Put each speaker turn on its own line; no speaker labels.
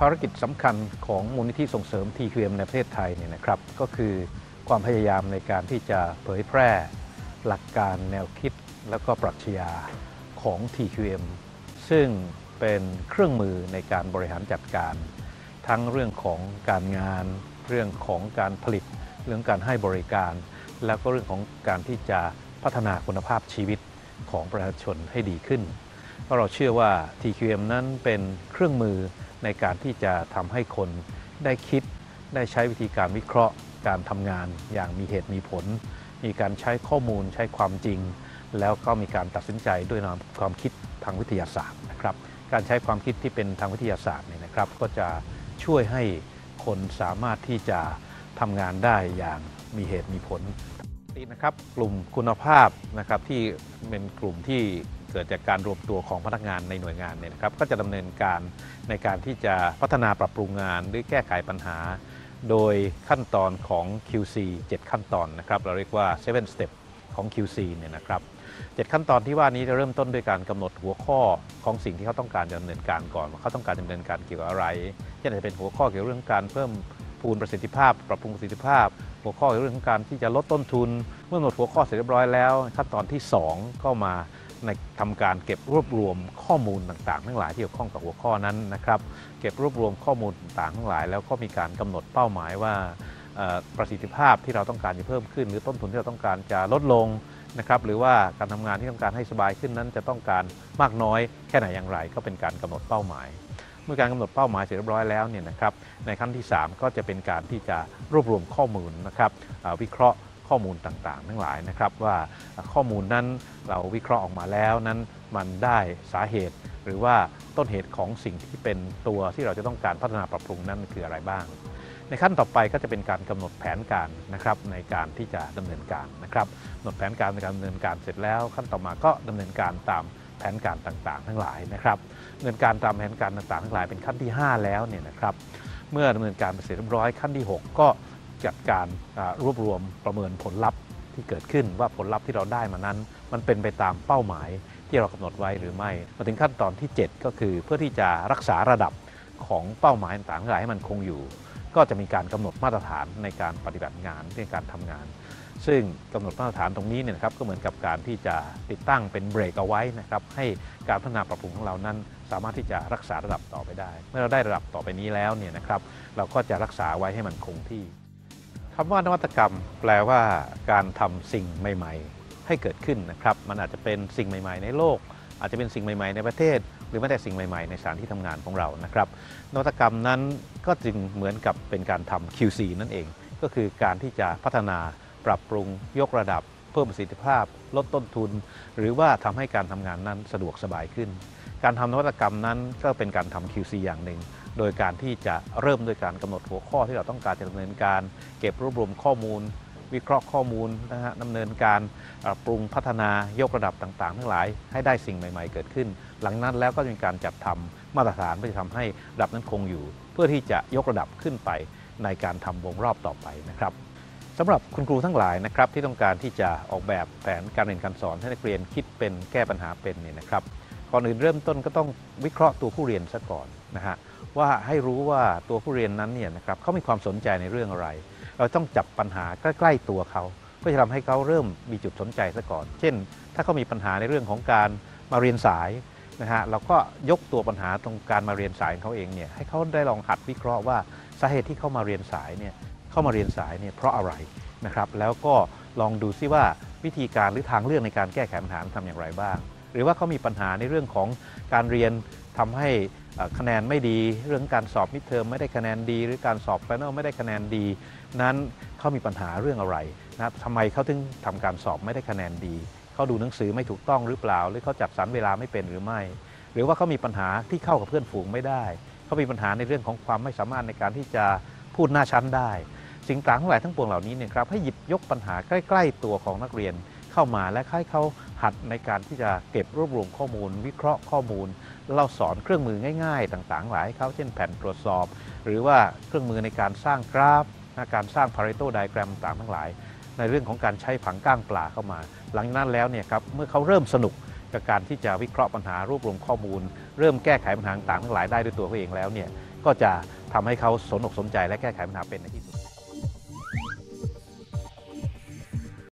ภารกิจสำคัญของมูลนิธิส่งเสริม TQM ในประเทศไทยเนี่ยนะครับก็คือความพยายามในการที่จะเผยแพร่ หลักการแนวคิดแล้วก็ปรัชญาของ TQM ซึ่งเป็นเครื่องมือในการบริหารจัดการ ทั้งเรื่องของการงาน เรื่องของการผลิต เรื่องการให้บริการ แล้วก็เรื่องของการที่จะพัฒนาคุณภาพชีวิตของประชาชนให้ดีขึ้นเพราะเราเชื่อว่า TQM นั้นเป็นเครื่องมือ ในการที่จะทำให้คนได้คิด ได้ใช้วิธีการวิเคราะห์ การทำงานอย่างมีเหตุมีผล มีการใช้ข้อมูลใช้ความจริง แล้วก็มีการตัดสินใจด้วยความคิดทางวิทยาศาสตร์นะครับการใช้ความคิดที่เป็นทางวิทยาศาสตร์เนี่ยนะครับ ก็จะช่วยให้คนสามารถที่จะทำงานได้อย่างมีเหตุมีผลตินะครับกลุ่มคุณภาพนะครับที่เป็นกลุ่มที่ เกิดจากการรวมตัวของพนักงานในหน่วยงานเนี่ยนะครับก็จะดำเนินการในการที่จะพัฒนาปรับปรุงงานหรือแก้ไขปัญหา โดยขั้นตอนของ QC 7 ขั้นตอนนะครับเราเรียกว่า 7 step ของ QC เนี่ยนะครับ7ขั้นตอนที่ว่านี้จะเริ่มต้นด้วยการกำหนดหัวข้อของสิ่งที่เขาต้องการดำเนินการก่อนว่าเขาต้องการดำเนินการเกี่ยวกับอะไรเช่นอาจจะเป็นหัวข้อเกี่ยวกับเรื่องการเพิ่มพูนประสิทธิภาพ ปรับปรุงประสิทธิภาพ หัวข้อเกี่ยวกับเรื่องของการที่จะลดต้นทุน เมื่อหนดหัวข้อเสร็จเรียบร้อยแล้ว ขั้นตอนที่ 2 ก็มา ในทำการเก็บรวบรวมข้อมูลต่างๆ ทั้งหลายที่เกี่ยวข้องกับหัวข้อนั้นนะครับ เก็บรวบรวมข้อมูลต่างๆ ทั้งหลาย แล้วก็มีการกำหนดเป้าหมายว่าประสิทธิภาพที่เราต้องการจะเพิ่มขึ้น หรือต้นทุนที่เราต้องการจะลดลงนะครับหรือว่าการทำงานที่ต้องการให้สบายขึ้นนั้น จะต้องการมากน้อยแค่ไหนอย่างไร ก็เป็นการกำหนดเป้าหมาย เมื่อการกำหนดเป้าหมายเสร็จเรียบร้อยแล้วเนี่ยนะครับในขั้นที่ 3 ก็จะเป็นการที่จะรวบรวมข้อมูลนะครับวิเคราะห์ ข้อมูลต่างๆ ทั้งหลายนะครับว่าข้อมูลนั้นเราวิเคราะห์ออกมาแล้วนั้นมันได้สาเหตุ หรือว่าต้นเหตุของสิ่งที่เป็นตัวที่เราจะต้องการพัฒนาปรับปรุงนั้นคืออะไรบ้าง ในขั้นต่อไปก็จะเป็นการกำหนดแผนการนะครับในการที่จะดำเนินการนะครับกำหนดแผนการในการดำเนินการเสร็จแล้ว ขั้นต่อมาก็ดำเนินการตามแผนการต่างๆ ทั้งหลายนะครับดำเนินการตามแผนการต่างๆ ทั้งหลายเป็นขั้นที่ 5 แล้วเนี่ยนะครับเมื่อดำเนินการไปเสร็จเรียบร้อยขั้นที่ 6 ก็ จัดการรวบรวมประเมินผลลัพธ์ที่เกิดขึ้นว่าผลลัพธ์ที่เราได้มานั้น มันเป็นไปตามเป้าหมายที่เรากำหนดไว้หรือไม่ มาถึงขั้นตอนที่ 7 ก็คือเพื่อที่จะรักษาระดับของเป้าหมายต่างๆให้มันคงอยู่ ก็จะมีการกำหนดมาตรฐานในการปฏิบัติงานในการทำงาน ซึ่งกำหนดมาตรฐานตรงนี้เนี่ยครับก็เหมือนกับการที่จะติดตั้งเป็นเบรกเอาไว้นะครับให้การพัฒนาปรับปรุงของเรานั้น สามารถที่จะรักษาระดับต่อไปได้ เมื่อเราได้ระดับต่อไปนี้แล้วเนี่ยนะครับเราก็จะรักษาไว้ให้มันคงที่ คำว่านวัตกรรมแปลว่าการทำสิ่งใหม่ ๆ ให้เกิดขึ้นนะครับ มันอาจจะเป็นสิ่งใหม่ ๆ ในโลก อาจจะเป็นสิ่งใหม่ ๆ ในประเทศ หรือแม้แต่สิ่งใหม่ ๆ ในสถานที่ทำงานของเรานะครับ นวัตกรรมนั้นก็จึงเหมือนกับเป็นการทำ QC นั่นเอง ก็คือการที่จะพัฒนาปรับปรุงยกระดับ เพิ่มประสิทธิภาพ ลดต้นทุน หรือว่าทำให้การทำงานนั้นสะดวกสบายขึ้น การทำนวัตกรรมนั้นก็เป็นการทำ QC อย่างหนึ่ง โดยการที่จะเริ่มด้วยการกำหนดหัวข้อที่เราต้องการจะดำเนินการ เก็บรวบรวมข้อมูล วิเคราะห์ข้อมูลนะฮะดำเนินการปรับปรุงพัฒนายกระดับต่างๆ ทั้งหลายให้ได้สิ่งใหม่ ๆ เกิดขึ้น หลังนั้นแล้วก็จะมีการจัดทำมาตรฐานเพื่อจะทำให้ระดับนั้นคงอยู่ เพื่อที่จะยกระดับขึ้นไปในการทำวงรอบต่อไปนะครับสำหรับคุณครูทั้งหลายนะครับที่ต้องการที่จะออกแบบแผนการเรียนการสอนให้นักเรียนคิดเป็นแก้ปัญหาเป็นเนี่ยนะครับ ก่อนอื่นเริ่มต้นก็ต้องวิเคราะห์ตัวผู้เรียนซะก่อนนะฮะว่าให้รู้ว่าตัวผู้เรียนนั้นเนี่ยนะครับเขามีความสนใจในเรื่องอะไร เราต้องจับปัญหาใกล้ๆตัวเขาเพื่อจะทำให้เขาเริ่มมีจุดสนใจซะก่อน เช่น ถ้าเขามีปัญหาในเรื่องของการมาเรียนสายนะฮะเราก็ยกตัวปัญหาตรงการมาเรียนสายของเขาเองเนี่ยให้เขาได้ลองหัดวิเคราะห์ว่าสาเหตุที่เขามาเรียนสายเนี่ยเข้ามาเรียนสายเนี่ยเพราะอะไรนะครับแล้วก็ลองดูซิว่าวิธีการหรือทางเลือกในการแก้ไขปัญหาทำอย่างไรบ้าง หรือว่าเขามีปัญหาในเรื่องของการเรียนทำให้คะแนนไม่ดี เรื่องการสอบมิดเทอมไม่ได้คะแนนดี หรือการสอบไฟนอลไม่ได้คะแนนดี นั้นเขามีปัญหาเรื่องอะไรนะทำไมเขาถึงทำการสอบไม่ได้คะแนนดีเขาดูหนังสือไม่ถูกต้องหรือเปล่า หรือเขาจัดสรรเวลาไม่เป็นหรือไม่ หรือว่าเขามีปัญหาที่เข้ากับเพื่อนฝูงไม่ได้เขามีปัญหาในเรื่องของความไม่สามารถในการที่จะพูดหน้าชั้นได้ สิ่งต่างทั้งหลายทั้งปวงเหล่านี้เนี่ยครับให้หยิบยกปัญหาใกล้ ๆ ตัวของนักเรียนเข้ามาและให้เขาัดในการที่จะเก็บรวบรวมข้อมูล วิเคราะห์ข้อมูล เราสอนเครื่องมือง่าย ๆ ต่างๆ หลายให้เขาเช่นแผ่นตรวจสอบ หรือว่าเครื่องมือในการสร้างกราฟการสร้าง Pareto diagram ต่างๆทั้งหลาย ในเรื่องของการใช้ผังก้างปลาเข้ามา หลังจากนั้นแล้วเนี่ยครับเมื่อเขาเริ่มสนุกกับการที่จะวิเคราะห์ปัญหารวบรวมข้อมูล เริ่มแก้ไขปัญหาต่างๆทั้งหลายได้ด้วยตัวเขาเองแล้วเนี่ยก็จะทำให้เขาสนอกสนใจและแก้ไขปัญหาเป็นในที่สุด